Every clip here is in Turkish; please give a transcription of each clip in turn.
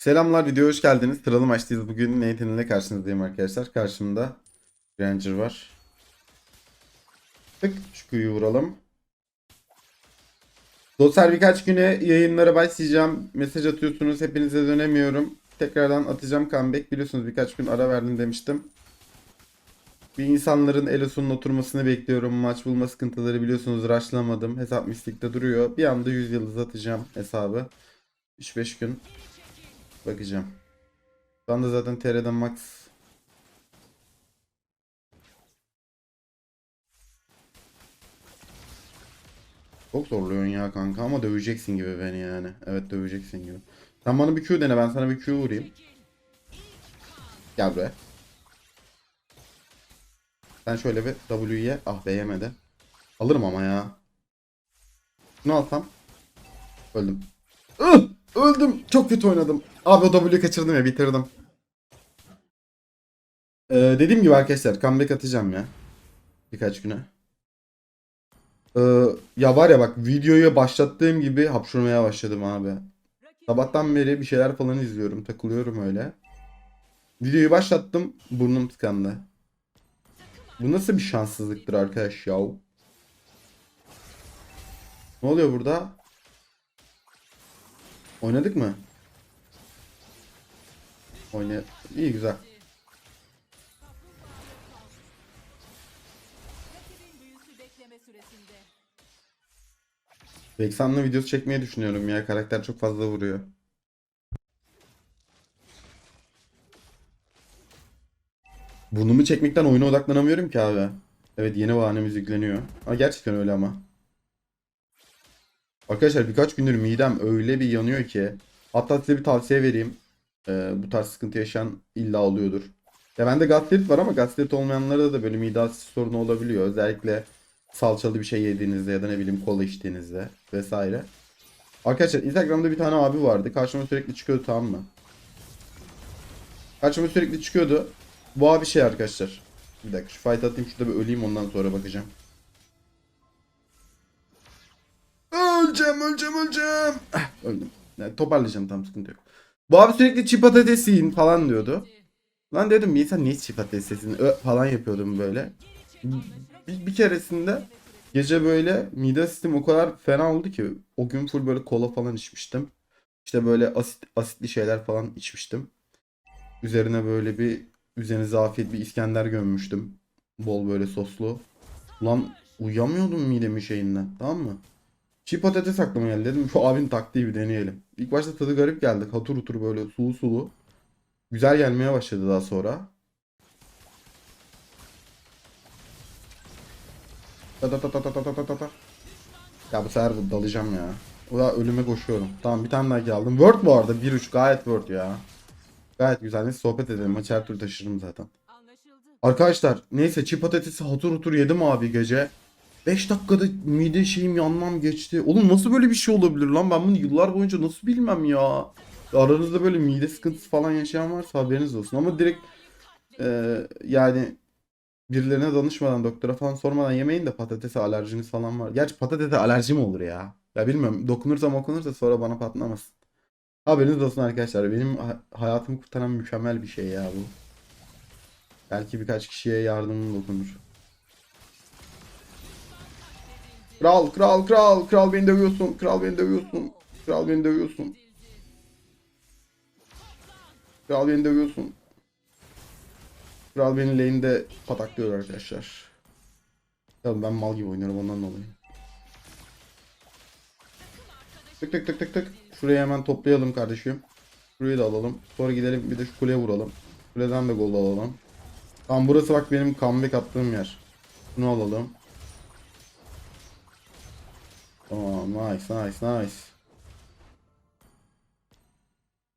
Selamlar videoya hoş geldiniz. Sıralı maçtayız. Bugün Nathan ile karşınızdayım arkadaşlar. Karşımda Ranger var. Tık şu kuyuyu vuralım. Dostlar birkaç güne yayınlara başlayacağım. Mesaj atıyorsunuz. Hepinize dönemiyorum. Tekrardan atacağım comeback. Biliyorsunuz birkaç gün ara verdim demiştim. Bir insanların Elosu'nun oturmasını bekliyorum. Maç bulma sıkıntıları biliyorsunuz rushlamadım. Hesap mistikte duruyor. Bir anda 100 yıldız atacağım hesabı. 3-5 gün Bakacağım. Şu anda zaten TR'den max. Çok zorluyorsun ya kanka ama döveceksin gibi beni yani. Evet döveceksin gibi. Sen bana bir Q dene ben sana bir Q vurayım. Gel buraya. Sen şöyle bir W'ye ah be yemedi. Alırım ama ya. Şunu alsam. Öldüm. Ih! Öldüm. Çok kötü oynadım. Abi o W'yu kaçırdım ya bitirdim. Ee, dediğim gibi arkadaşlar comeback atacağım ya. Birkaç güne. Ee, ya var ya bak videoyu başlattığım gibi hapşurmaya başladım abi. Sabahtan beri bir şeyler falan izliyorum. Takılıyorum öyle. Videoyu başlattım. Burnum tıkandı. Bu nasıl bir şanssızlıktır arkadaş ya? Ne oluyor burada? Oynadık mı? Oyna. İyi güzel. Vexan'la videosu çekmeyi düşünüyorum ya. Karakter çok fazla vuruyor. Burnumu çekmekten oyuna odaklanamıyorum ki abi. Evet yeni bahanemiz yükleniyor. Ama gerçekten öyle ama. Arkadaşlar birkaç gündür midem öyle bir yanıyor ki. Hatta size bir tavsiye vereyim. Ee, bu tarz sıkıntı yaşayan illa oluyordur. Ya bende gastrit var ama gastrit olmayanlarda da böyle mide sorunu olabiliyor. Özellikle salçalı bir şey yediğinizde ya da ne bileyim kola içtiğinizde vesaire. Arkadaşlar Instagram'da bir tane abi vardı. Karşıma sürekli çıkıyordu tamam mı? Karşıma sürekli çıkıyordu. Bu abi şey arkadaşlar. Bir dakika şu fight atayım şurada bir öleyim ondan sonra bakacağım. Öleceğim öleceğim öleceğim. Ah, öldüm. Yani toparlayacağım tam sıkıntı yok. Bu abi sürekli çiğ patates yiyin falan diyordu. Lan dedim insan niye çiğ patates yesin Ö falan yapıyordum böyle. Bir, bir keresinde gece böyle mide sistem o kadar fena oldu ki o gün full böyle kola falan içmiştim. İşte böyle asit asitli şeyler falan içmiştim. Üzerine böyle bir üzerinize afiyet bir İskender gömmüştüm. Bol böyle soslu. Lan uyuyamıyordum midemin şeyinden tamam mı? Çiğ patates aklıma geldi dedim şu abinin taktiği bir deneyelim. İlk başta tadı garip geldi. Hatur hutur böyle sulu sulu. Güzel gelmeye başladı daha sonra. Ta ta ta ta ta ta ta ta ta. Ya bu sefer dalacağım ya. O da ölüme koşuyorum. Tamam bir tane daha aldım. Word bu arada 1.3 gayet Word ya. Gayet güzel. Neyse sohbet edelim. Maçı her türlü taşırım zaten. Anlaşıldı. Arkadaşlar neyse çiğ patatesi hatur hutur yedim abi gece. 5 dakikada mide şeyim yanmam geçti. Oğlum nasıl böyle bir şey olabilir lan? Ben bunu yıllar boyunca nasıl bilmem ya. Aranızda böyle mide sıkıntısı falan yaşayan varsa haberiniz olsun. Ama direkt e, yani birilerine danışmadan doktora falan sormadan yemeyin de patatese alerjiniz falan var. Gerçi patatese alerji mi olur ya? Ya bilmiyorum. Dokunursam okunursa sonra bana patlamasın. Haberiniz olsun arkadaşlar. Benim ha- hayatımı kurtaran mükemmel bir şey ya bu. Belki birkaç kişiye yardımım dokunur. Kral, kral, kral, kral beni dövüyorsun, kral beni dövüyorsun, kral beni dövüyorsun. Kral beni dövüyorsun. Kral beni lane'de pataklıyor arkadaşlar. Ya ben mal gibi oynuyorum ondan dolayı. Tık tık tık tık tık. Şurayı hemen toplayalım kardeşim. Şurayı da alalım. Sonra gidelim bir de şu kuleye vuralım. Kuleden de gol alalım. Tamam burası bak benim comeback attığım yer. Bunu alalım. Tamam nice nice nice.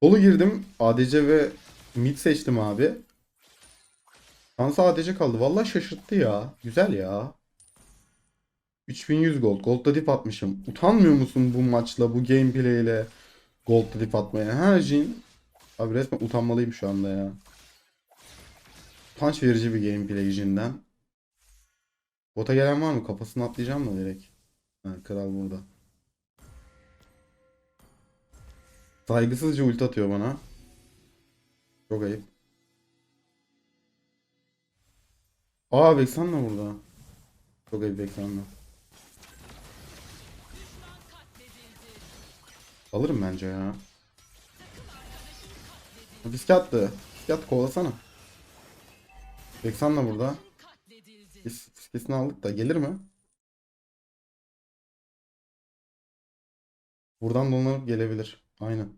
Solu girdim. ADC ve mid seçtim abi. Şansa ADC kaldı. Vallahi şaşırttı ya. Güzel ya. 3100 gold. Gold'da dip atmışım. Utanmıyor musun bu maçla, bu gameplay ile Gold'da dip atmaya? Ha Jin? Abi resmen utanmalıyım şu anda ya. Utanç verici bir gameplay Jin'den. Bota gelen var mı? Kafasını atlayacağım da direkt. Ha, kral burada. Saygısızca ulti atıyor bana. Çok ayıp. Aa Vexan'la burada. Çok ayıp Vexan'la. Alırım bence ya. Riske attı. Riske attı kovalasana. Vexan'la burada. Biz riskesini aldık da gelir mi? Buradan dolanıp gelebilir. Aynen.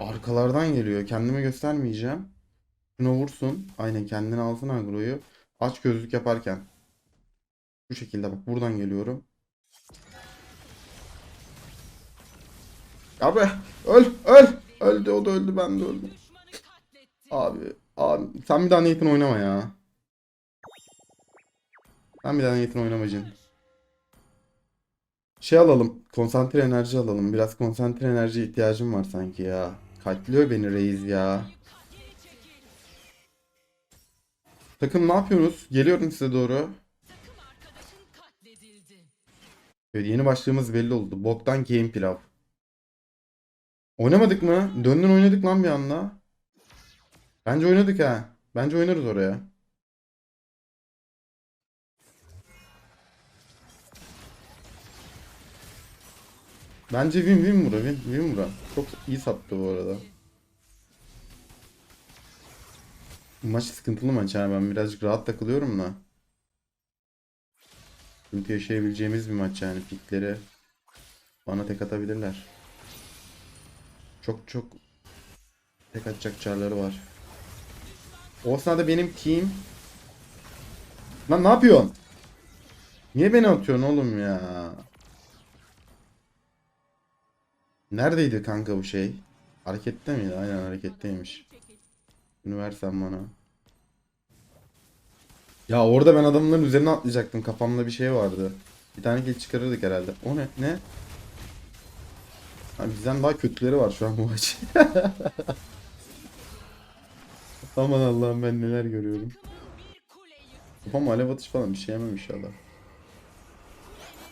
Arkalardan geliyor. Kendime göstermeyeceğim. Şuna vursun. Aynen kendini alsın agroyu. Aç gözlük yaparken. Bu şekilde bak buradan geliyorum. Abi öl öl. Öldü o da öldü ben de öldüm. Abi abi sen bir daha Nathan oynama ya. Sen bir daha Nathan oynama Jin. Şey alalım. Konsantre enerji alalım. Biraz konsantre enerji ihtiyacım var sanki ya. Katlıyor beni reis ya. Takım ne yapıyorsunuz? Geliyorum size doğru. Evet, yeni başlığımız belli oldu. Boktan game pilav. Oynamadık mı? Döndün oynadık lan bir anda. Bence oynadık ha. Bence oynarız oraya. Bence win win bura win win bura. Çok iyi sattı bu arada. Maç sıkıntılı maç yani ben birazcık rahat takılıyorum da. Sıkıntı yaşayabileceğimiz bir maç yani pikleri bana tek atabilirler. Çok çok tek atacak çarları var. O sırada benim team Lan ne yapıyorsun? Niye beni atıyorsun oğlum ya? Neredeydi kanka bu şey? Harekette miydi? Aynen hareketteymiş. Bunu versen bana. Ya orada ben adamların üzerine atlayacaktım. Kafamda bir şey vardı. Bir tane kill çıkarırdık herhalde. O ne? Ne? Ha, bizden daha kötüleri var şu an bu maç. Aman Allah'ım ben neler görüyorum. Kafam alev atış falan bir şey yemem inşallah.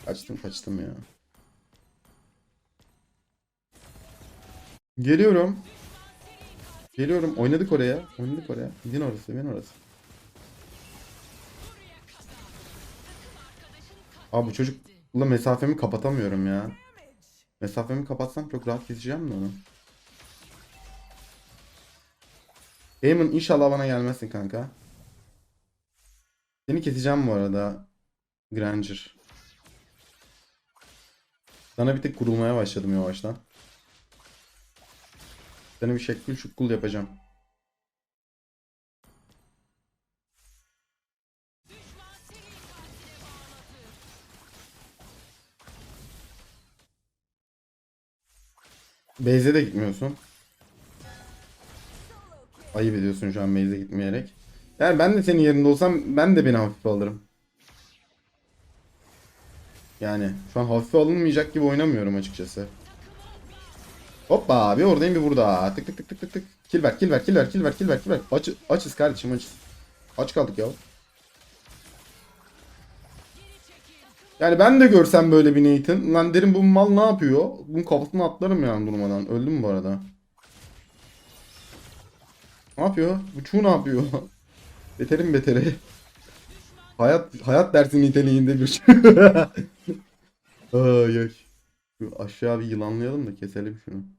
Kaçtım kaçtım ya. Geliyorum. Geliyorum. Oynadık oraya. Oynadık oraya. Gidin orası. Gidin orası. Abi bu çocukla mesafemi kapatamıyorum ya. Mesafemi kapatsam çok rahat keseceğim de onu. Eamon inşallah bana gelmezsin kanka. Seni keseceğim bu arada. Granger. Sana bir tek kurulmaya başladım yavaştan. Sana bir şekil şukul yapacağım. Beyze de gitmiyorsun. Ayıp ediyorsun şu an Beyze gitmeyerek. Yani ben de senin yerinde olsam ben de beni hafife alırım. Yani şu an hafife alınmayacak gibi oynamıyorum açıkçası. Hoppa abi oradayım bir burada. Tık tık tık tık tık tık. Kill ver kill ver kill ver kill ver kill ver kill ver. Aç, açız kardeşim açız. Aç kaldık ya. Yani ben de görsem böyle bir Nathan. Lan derim bu mal ne yapıyor? Bunun kafasına atlarım yani durmadan. Öldüm bu arada. Ne yapıyor? Bu çuğ ne yapıyor? Beterin beteri. Hayat hayat dersi niteliğinde bir şey. ay ay. Şu aşağı bir yılanlayalım da keselim şunu.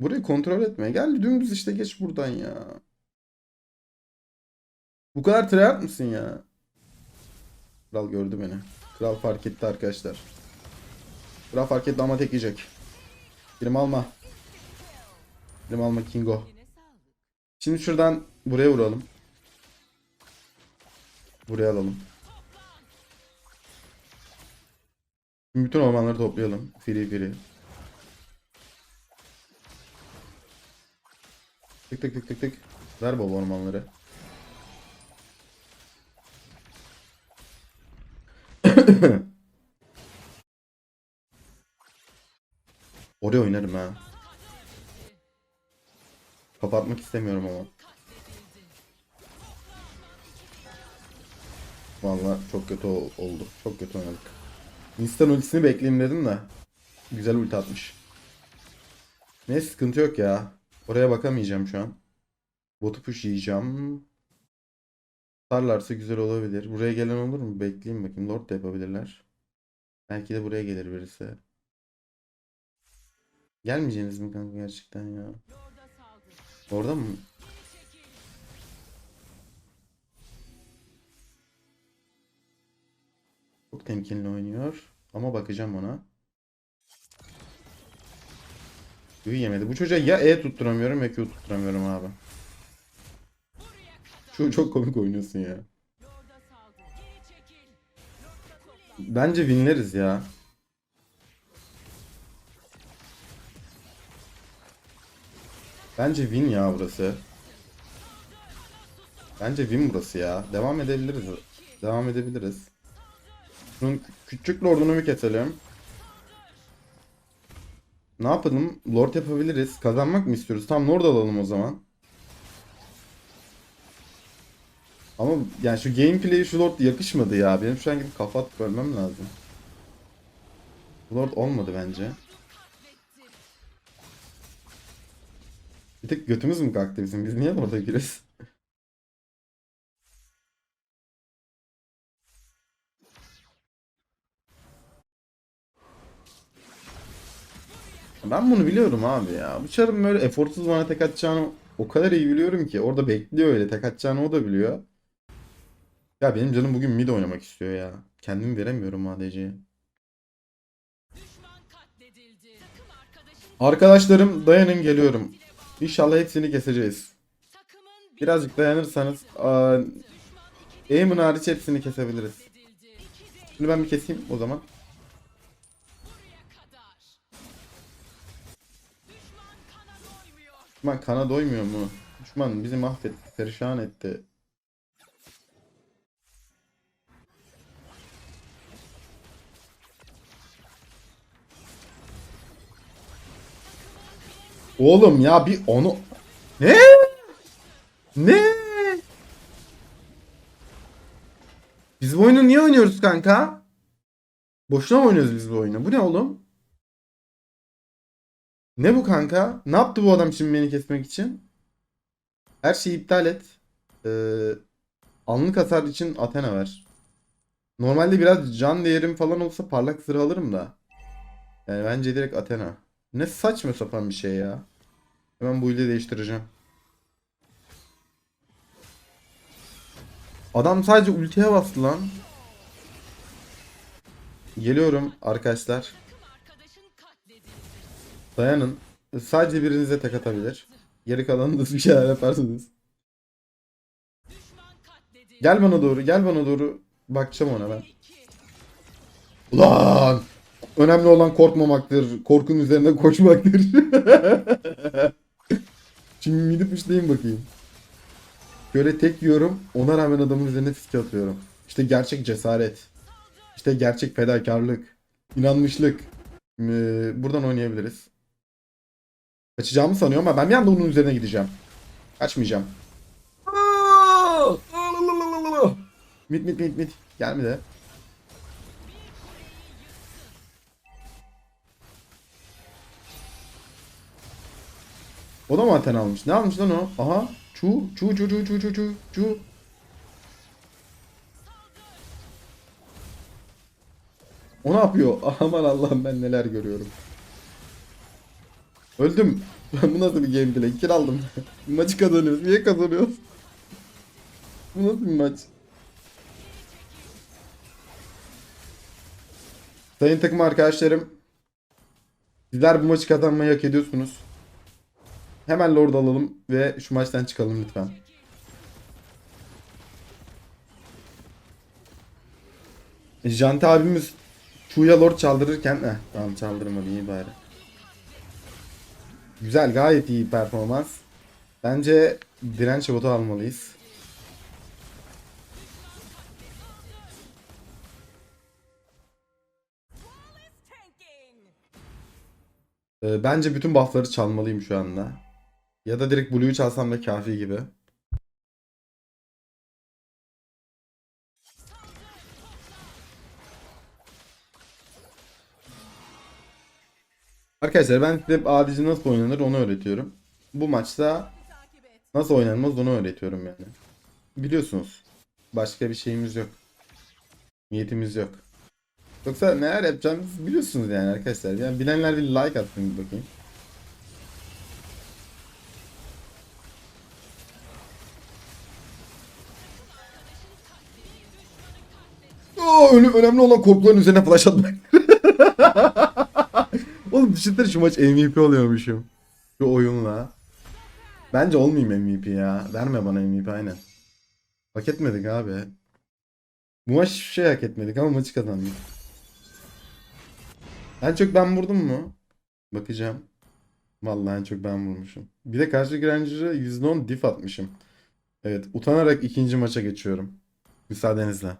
Burayı kontrol etme. Gel dümdüz işte geç buradan ya. Bu kadar tryhard mısın ya? Kral gördü beni. Kral fark etti arkadaşlar. Kral fark etti ama tek yiyecek. Birim alma. Birim alma Kingo. Şimdi şuradan buraya vuralım. Buraya alalım. Şimdi bütün ormanları toplayalım. Free free. Tık tık tık tık tık. Ver baba ormanları. Oraya oynarım ha. Kapatmak istemiyorum ama. Vallahi çok kötü ol- oldu. Çok kötü oynadık. Instant ultisini bekleyeyim dedim de. Güzel ulti atmış. Ne sıkıntı yok ya. Oraya bakamayacağım şu an. Botu pushlayacağım. Tutarlarsa güzel olabilir. Buraya gelen olur mu? Bekleyeyim bakayım. Lord da yapabilirler. Belki de buraya gelir birisi. Gelmeyeceğiniz mi kanka gerçekten ya? Orada mı? Çok temkinli oynuyor. Ama bakacağım ona. Q yemedi. Bu çocuğa ya E tutturamıyorum ya Q tutturamıyorum abi. Şu çok komik oynuyorsun ya. Bence winleriz ya. Bence win ya burası. Bence win burası ya. Devam edebiliriz. Devam edebiliriz. Şunun kü- küçük lordunu bir keselim. Ne yapalım? Lord yapabiliriz. Kazanmak mı istiyoruz? Tamam lord alalım o zaman. Ama yani şu gameplay'e şu lord yakışmadı ya. Benim şu an gidip kafa atıp lazım. Lord olmadı bence. Bir tek götümüz mü kalktı bizim? Biz niye orada giriyoruz? Ben bunu biliyorum abi ya. Bu çarın böyle eforsuz bana tek atacağını o kadar iyi biliyorum ki. Orada bekliyor öyle tek atacağını o da biliyor. Ya benim canım bugün mid oynamak istiyor ya. Kendimi veremiyorum ADC'ye. Arkadaşlarım dayanın geliyorum. İnşallah hepsini keseceğiz. Birazcık dayanırsanız Aim'in hariç hepsini kesebiliriz. Şimdi ben bir keseyim o zaman. Düşman kana doymuyor mu? Düşman bizi mahvetti, perişan etti. Oğlum ya bir onu... Ne? Ne? Biz bu oyunu niye oynuyoruz kanka? Boşuna mı oynuyoruz biz bu oyunu? Bu ne oğlum? Ne bu kanka? Ne yaptı bu adam şimdi beni kesmek için? Her şeyi iptal et. Ee, anlık hasar için Athena ver. Normalde biraz can değerim falan olsa parlak zırh alırım da. Yani bence direkt Athena. Ne saçma sapan bir şey ya. Hemen bu ile değiştireceğim. Adam sadece ultiye bastı lan. Geliyorum arkadaşlar. Dayanın. Sadece birinize tek atabilir. Geri kalanı da bir şeyler yaparsınız. Gel bana doğru, gel bana doğru. Bakacağım ona ben. Ulan! Önemli olan korkmamaktır. Korkun üzerine koşmaktır. Şimdi midi pushlayayım bakayım. Şöyle tek yiyorum. Ona rağmen adamın üzerine fiske atıyorum. İşte gerçek cesaret. İşte gerçek fedakarlık. İnanmışlık. Ee, buradan oynayabiliriz. Kaçacağımı sanıyor ama ben bir anda onun üzerine gideceğim. Kaçmayacağım. Mit mit mit mit. Gelme de. O da mı Aten almış? Ne almış lan o? Aha. Çu çu çu çu çu çu çu çu. O ne yapıyor? Aman Allah'ım ben neler görüyorum. Öldüm. Bu nasıl bir gameplay? Kill aldım. Maçı kazanıyoruz. Niye kazanıyoruz? Bu nasıl bir maç? Sayın takım arkadaşlarım. Sizler bu maçı kazanmayı hak ediyorsunuz. Hemen Lord alalım ve şu maçtan çıkalım lütfen. Janti abimiz Chu'ya Lord çaldırırken eh, tamam çaldırmadı iyi bari. Güzel gayet iyi performans. Bence direnç botu almalıyız. Ee, bence bütün buffları çalmalıyım şu anda. Ya da direkt Blue'yu çalsam da kafi gibi. Arkadaşlar ben size adici nasıl oynanır onu öğretiyorum. Bu maçta nasıl oynanmaz onu öğretiyorum yani. Biliyorsunuz. Başka bir şeyimiz yok. Niyetimiz yok. Yoksa neler yapacağımızı biliyorsunuz yani arkadaşlar. Yani bilenler bir like atsın bir bakayım. Aa, önemli olan korkuların üzerine flash atmak. Oğlum düşünsene şu maç MVP oluyormuşum. Şu oyunla. Bence olmayayım MVP ya. Verme bana MVP aynen. Hak etmedik abi. Bu maç şey hak etmedik ama maçı kazandık. En çok ben vurdum mu? Bakacağım. Vallahi en çok ben vurmuşum. Bir de karşı Granger'a %10 diff atmışım. Evet utanarak ikinci maça geçiyorum. Müsaadenizle.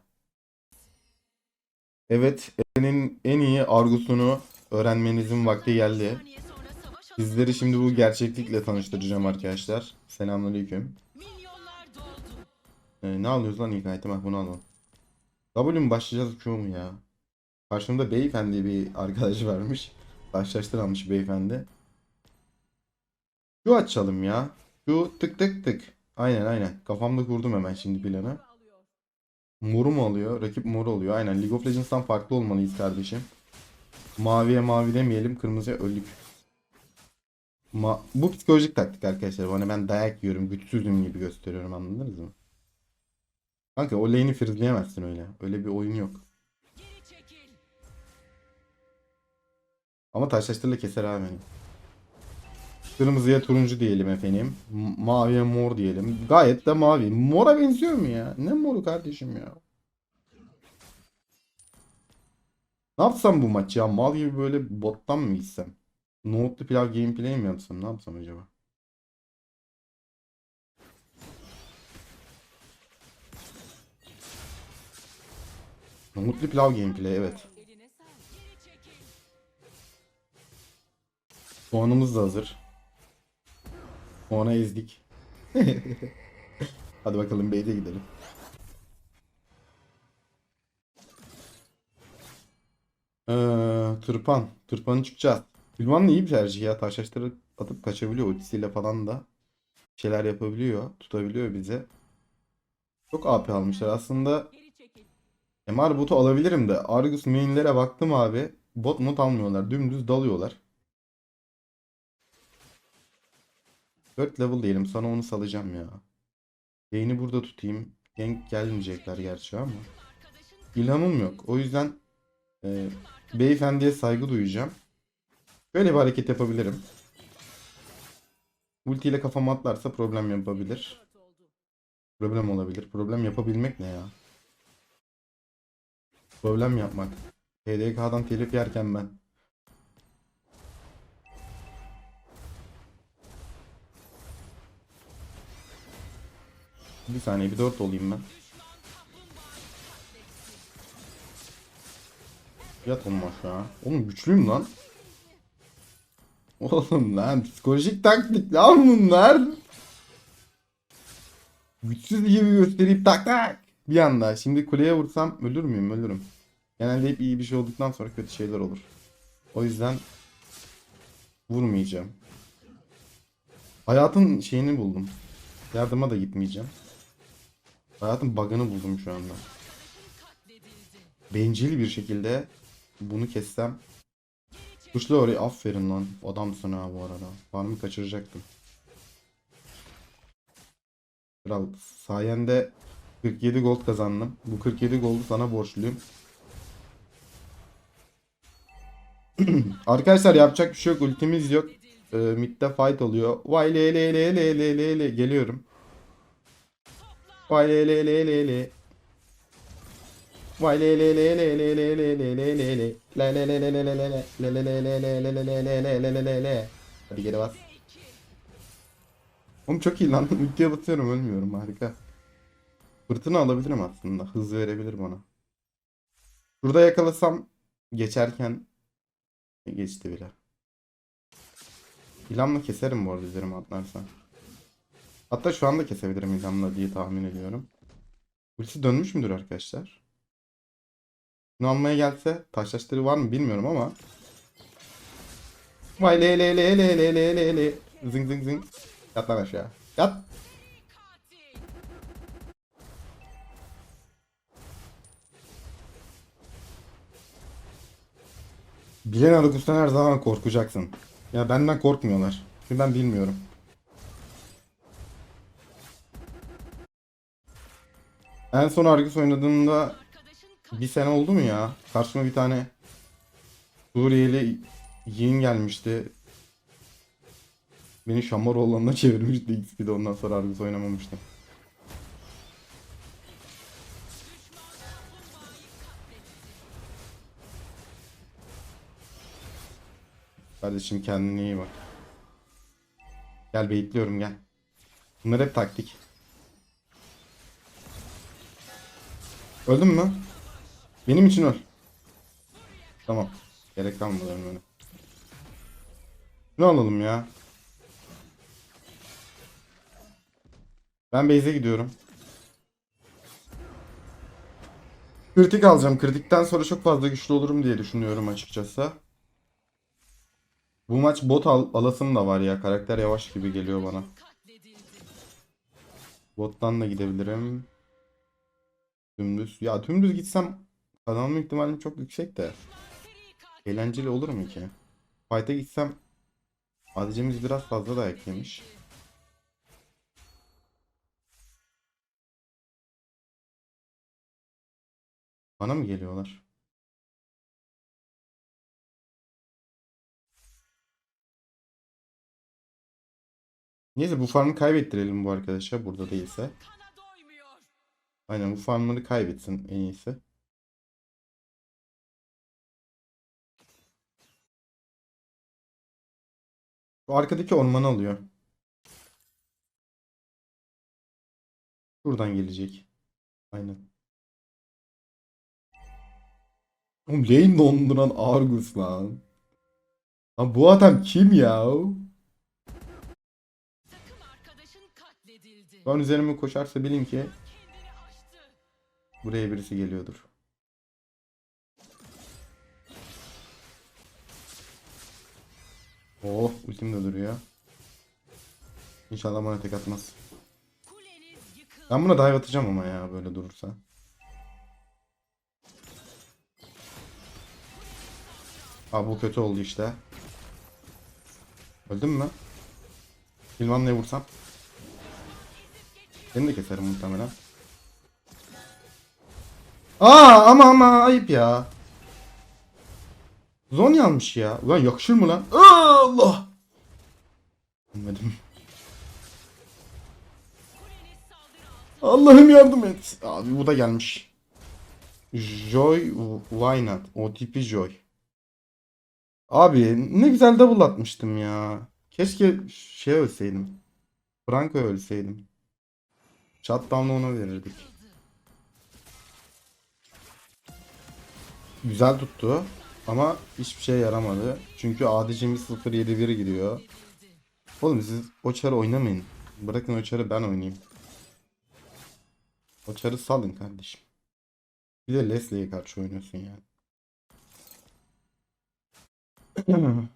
Evet, Eren'in en iyi argusunu öğrenmenizin vakti geldi. Sizleri şimdi bu gerçeklikle tanıştıracağım arkadaşlar. Selamünaleyküm. Ee, ne alıyoruz lan ilk item? Bunu alalım. W mu başlayacağız Q mu ya? Karşımda beyefendi bir arkadaş varmış. Başlaştırılmış beyefendi. Q açalım ya. Q tık tık tık. Aynen aynen. Kafamda kurdum hemen şimdi planı. Moru mu alıyor? Rakip moru oluyor. Aynen. League of Legends'tan farklı olmalıyız kardeşim. Maviye mavi demeyelim. Kırmızıya öldük. Ma bu psikolojik taktik arkadaşlar. Bana ben dayak yiyorum. Güçsüzüm gibi gösteriyorum. Anladınız mı? Kanka o lane'i frizleyemezsin öyle. Öyle bir oyun yok. Ama taşlaştırla keser abi beni. Kırmızıya turuncu diyelim efendim. M- maviye mor diyelim. Gayet de mavi. Mora benziyor mu ya? Ne moru kardeşim ya? Ne yapsam bu maç ya? Mal gibi böyle bottan mı gitsem? Nohutlu pilav gameplay mi yapsam? Ne yapsam acaba? Nohutlu pilav gameplay evet. Soğanımız da hazır. Soğana ezdik. Hadi bakalım Bey'de gidelim. Tırpan. Tırpanı çıkacağız. Da iyi bir tercih ya. Taşlaştırıp atıp kaçabiliyor. Ultisiyle falan da şeyler yapabiliyor. Tutabiliyor bize. Çok AP almışlar. Aslında. MR botu alabilirim de Argus main'lere baktım abi. Bot mod almıyorlar. Dümdüz dalıyorlar. 4 level diyelim. Sana onu salacağım ya. Lane'i burada tutayım. Gank gelmeyecekler gerçi ama. İlhamım yok. O yüzden e, beyefendiye saygı duyacağım. Böyle bir hareket yapabilirim. Ulti ile kafama atlarsa problem yapabilir. Problem olabilir. Problem yapabilmek ne ya? Problem yapmak. PDK'dan telif yerken ben. Bir saniye bir dört olayım ben. Yat oğlum aşağı. Oğlum güçlüyüm lan. Oğlum lan psikolojik taktik lan bunlar. Güçsüz gibi gösterip tak tak. Bir anda. Şimdi kuleye vursam ölür müyüm? Ölürüm. Genelde hep iyi bir şey olduktan sonra kötü şeyler olur. O yüzden vurmayacağım. Hayatın şeyini buldum. Yardıma da gitmeyeceğim. Hayatın bug'ını buldum şu anda. Bencil bir şekilde bunu kessem. Kuşlu oraya aferin lan. Adamsın ha bu arada. Farmı kaçıracaktım. Kral sayende 47 gold kazandım. Bu 47 goldu sana borçluyum. Arkadaşlar yapacak bir şey yok. Ultimiz yok. Ee, midde fight oluyor. Vay le le le le le le le. Geliyorum. Vay le le le le le. Vay le le le le le le le le le le le. Le le le le le le le. Le le le. Hadi geri bas. Oğlum çok iyi lan. Ultiye basıyorum ölmüyorum harika. Fırtına alabilirim aslında. Hız verebilir bana. Burada yakalasam geçerken geçti bile. İlamla keserim bu arada üzerime atlarsan. Hatta şu anda kesebilirim İlamla diye tahmin ediyorum. Ultisi dönmüş müdür arkadaşlar? Bunu almaya gelse taşlaştırı var mı bilmiyorum ama Vay le le le le le le le le. Zing zing zing. Yat lan aşağı. Yat. Bilen Aragus'tan her zaman korkacaksın. Ya benden korkmuyorlar. Çünkü ben bilmiyorum. En son Argus oynadığımda. Bir sene oldu mu ya? Karşıma bir tane Suriyeli yiğin gelmişti. Beni Şamaroğlan'ına çevirmişti XP'de ondan sonra Argus oynamamıştım. Kardeşim kendine iyi bak. Gel bekliyorum gel. Bunlar hep taktik. Öldün mü? Benim için öl. Tamam. Gerek kalmadı ölmene. Ne alalım ya? Ben base'e gidiyorum. Kritik alacağım. Kritikten sonra çok fazla güçlü olurum diye düşünüyorum açıkçası. Bu maç bot al alasım da var ya. Karakter yavaş gibi geliyor bana. Bottan da gidebilirim. Dümdüz. Ya dümdüz gitsem kazanma ihtimalim çok yüksek de. Eğlenceli olur mu ki? Fight'a gitsem ADC'miz biraz fazla dayak yemiş. Bana mı geliyorlar? Neyse bu farmı kaybettirelim bu arkadaşa burada değilse. Aynen bu farmları kaybetsin en iyisi. Bu arkadaki ormanı alıyor. Buradan gelecek. Aynen. Oğlum lane donduran Argus lan. Lan bu adam kim ya? An üzerime koşarsa bilin ki buraya birisi geliyordur. Oh ultim de duruyor. İnşallah bana tek atmaz. Ben buna dive atacağım ama ya böyle durursa. Abi bu kötü oldu işte. Öldün mü? Hilvan'la vursam. Seni de keserim muhtemelen. Aa ama ama ayıp ya. Zon yanmış ya. Ulan yakışır mı lan? Allah. Altında. Allah'ım yardım et. Abi bu da gelmiş. Joy why not? OTP Joy. Abi ne güzel double atmıştım ya. Keşke şey ölseydim. Franco ölseydim. Shutdown'u ona verirdik. Güzel tuttu. Ama hiçbir şey yaramadı. Çünkü ADC'miz 0-7-1 gidiyor. Oğlum siz o çarı oynamayın. Bırakın o çarı ben oynayayım. O çarı salın kardeşim. Bir de Leslie'ye karşı oynuyorsun yani.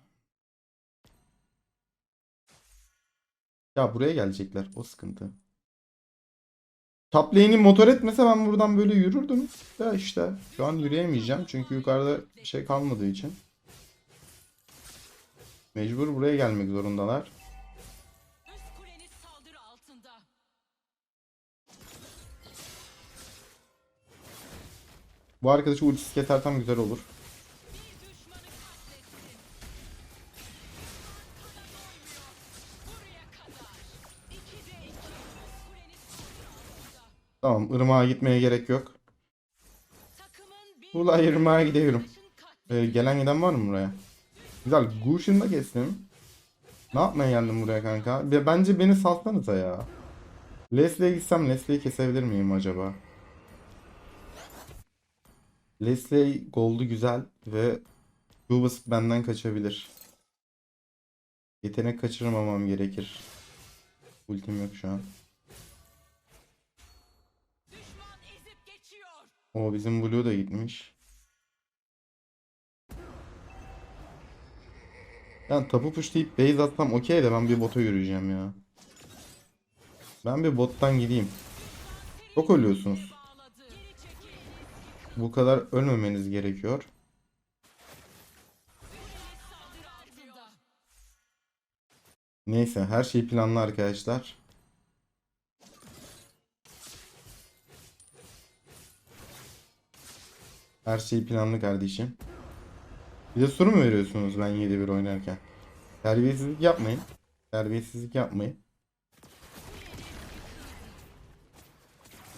Ya buraya gelecekler. O sıkıntı. Top lane'i motor etmese ben buradan böyle yürürdüm. Ya işte şu an yürüyemeyeceğim. Çünkü yukarıda şey kalmadığı için. Mecbur buraya gelmek zorundalar. Bu arkadaşı ultisi kesersem güzel olur. Tamam ırmağa gitmeye gerek yok. Ulan ırmağa gidiyorum. Ee, gelen giden var mı buraya? Güzel. Gush'un da kestim. Ne yapmaya geldim buraya kanka? Be- Bence beni salsanıza ya. Leslie'ye gitsem Leslie'yi kesebilir miyim acaba? Leslie gold'u güzel ve Cubas benden kaçabilir. Yetenek kaçırmamam gerekir. Ultim yok şu an. O bizim Blue da gitmiş. Yani tapu pushlayıp base atsam okey de ben bir bota yürüyeceğim ya. Ben bir bottan gideyim. Çok ölüyorsunuz. Bu kadar ölmemeniz gerekiyor. Neyse her şey planlı arkadaşlar. Her şey planlı kardeşim. Bir de soru mu veriyorsunuz ben 7-1 oynarken? Terbiyesizlik yapmayın. Terbiyesizlik yapmayın.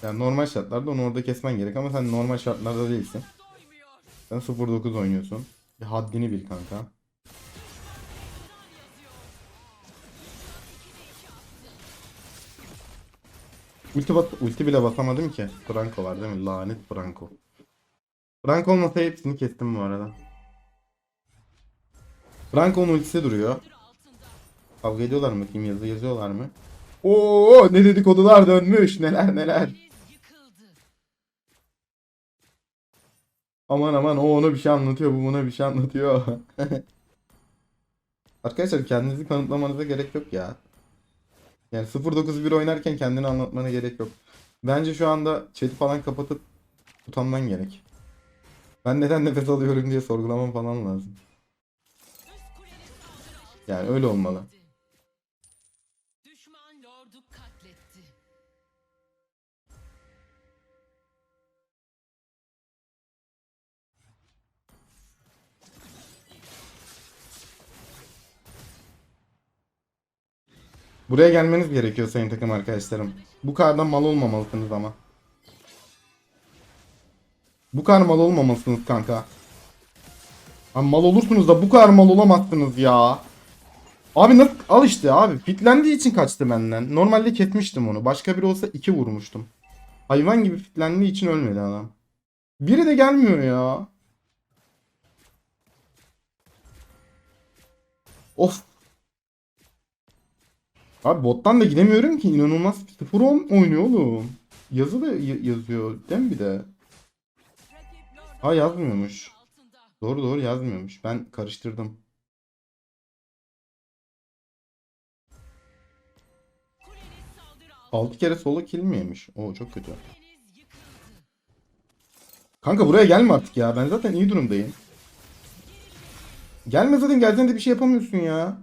Yani normal şartlarda onu orada kesmen gerek ama sen normal şartlarda değilsin. Sen 0-9 oynuyorsun. Bir haddini bil kanka. Ulti, ulti bile basamadım ki. Franco var değil mi? Lanet Franco. Franco olmasa hepsini kestim bu arada. Franco'nun ultisi duruyor. Kavga ediyorlar mı? Kim yazı yazıyorlar mı? Oo ne dedikodular dönmüş. Neler neler. Aman aman o ona bir şey anlatıyor bu buna bir şey anlatıyor. Arkadaşlar kendinizi kanıtlamanıza gerek yok ya. Yani 0-9-1 oynarken kendini anlatmana gerek yok. Bence şu anda chat'i falan kapatıp utanman gerek. Ben neden nefes alıyorum diye sorgulamam falan lazım. Yani öyle olmalı. Buraya gelmeniz gerekiyor sayın takım arkadaşlarım. Bu kadar da mal olmamalısınız ama. Bu kadar mal olmamalısınız kanka. Ha, mal olursunuz da bu kadar mal olamazsınız ya. Abi nasıl al işte abi. Fitlendiği için kaçtı benden. Normalde kesmiştim onu. Başka biri olsa iki vurmuştum. Hayvan gibi fitlendiği için ölmedi adam. Biri de gelmiyor ya. Of. Abi bottan da gidemiyorum ki inanılmaz 0-10 oynuyor oğlum. Yazı da yazıyor değil mi bir de? Ha yazmıyormuş. Doğru doğru yazmıyormuş. Ben karıştırdım. 6 kere solo kill mi? Oo çok kötü. Kanka buraya gelme artık ya. Ben zaten iyi durumdayım. Gelme zaten gelsen de bir şey yapamıyorsun ya.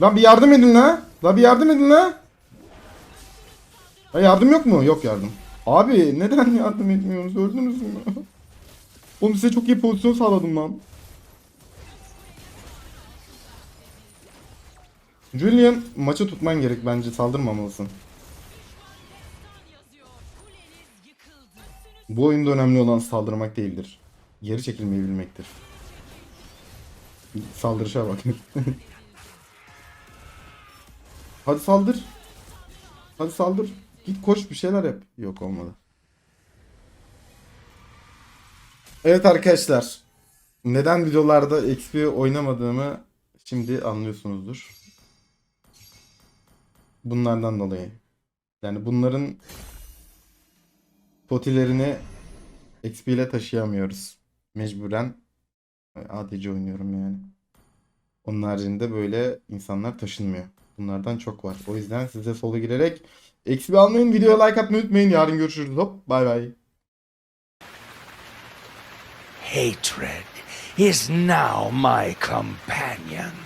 Lan bir yardım edin la. La bir yardım edin la. Ha yardım yok mu? Yok yardım. Abi neden yardım etmiyorsunuz? Gördünüz mü? Oğlum size çok iyi pozisyon sağladım lan. Julian maçı tutman gerek bence saldırmamalısın. Bu oyunda önemli olan saldırmak değildir. Geri çekilmeyi bilmektir. Saldırışa bak. Hadi saldır. Hadi saldır. Git koş bir şeyler yap. Yok olmadı. Evet arkadaşlar. Neden videolarda XP oynamadığımı şimdi anlıyorsunuzdur. Bunlardan dolayı. Yani bunların potilerini XP ile taşıyamıyoruz. Mecburen ADC oynuyorum yani. Onun haricinde böyle insanlar taşınmıyor. Bunlardan çok var. O yüzden size solo girerek XP almayın. Videoya like atmayı unutmayın. Yarın görüşürüz. Hop bay bay. Hatred is now my companion.